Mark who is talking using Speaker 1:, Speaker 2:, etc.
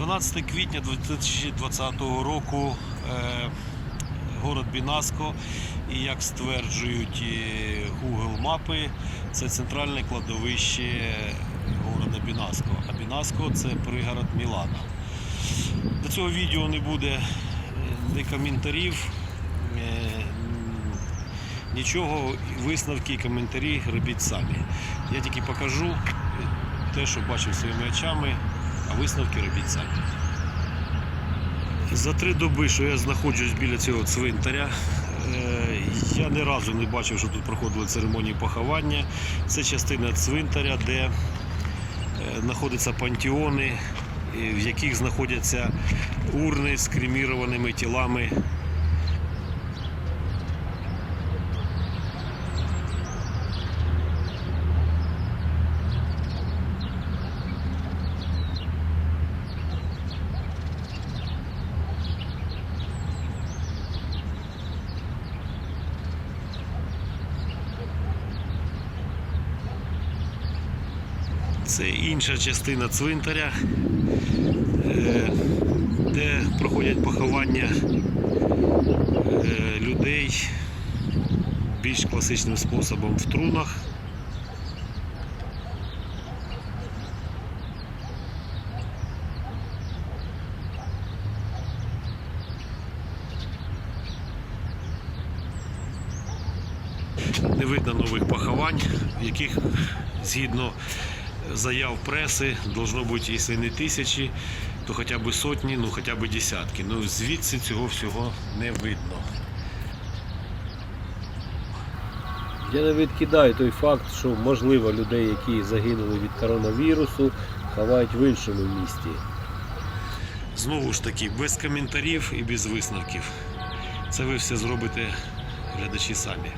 Speaker 1: 12 квітня 2020 року е, город Бінаско, і як стверджують е, Google мапи, це центральне кладовище города Бінаско. А Бінаско це пригород Мілана. До цього відео не буде е, ні коментарів, нічого, висновки і коментарі робіть самі. Я тільки покажу те, що бачив своїми очами, а висновки робіть самі. За три доби, що я знаходжусь біля цього цвинтаря, е, я ні разу не бачив, що тут проходили церемонії поховання. Це частина цвинтаря, де е, знаходяться пантеони, в яких знаходяться урни з кремірованими тілами. Це інша частина цвинтаря, е, де проходять поховання е, людей більш класичним способом в трунах. Не видно нових поховань, в яких згідно заяв преси должно бути, якщо не тисячі, то хоча б сотні, ну хоча б десятки. Ну звідси цього всього не видно.
Speaker 2: Я не відкидаю той факт, що можливо людей, які загинули від коронавірусу, ховають в іншому місті.
Speaker 1: Знову ж таки, без коментарів і без висновків. Це ви все зробите глядачі самі.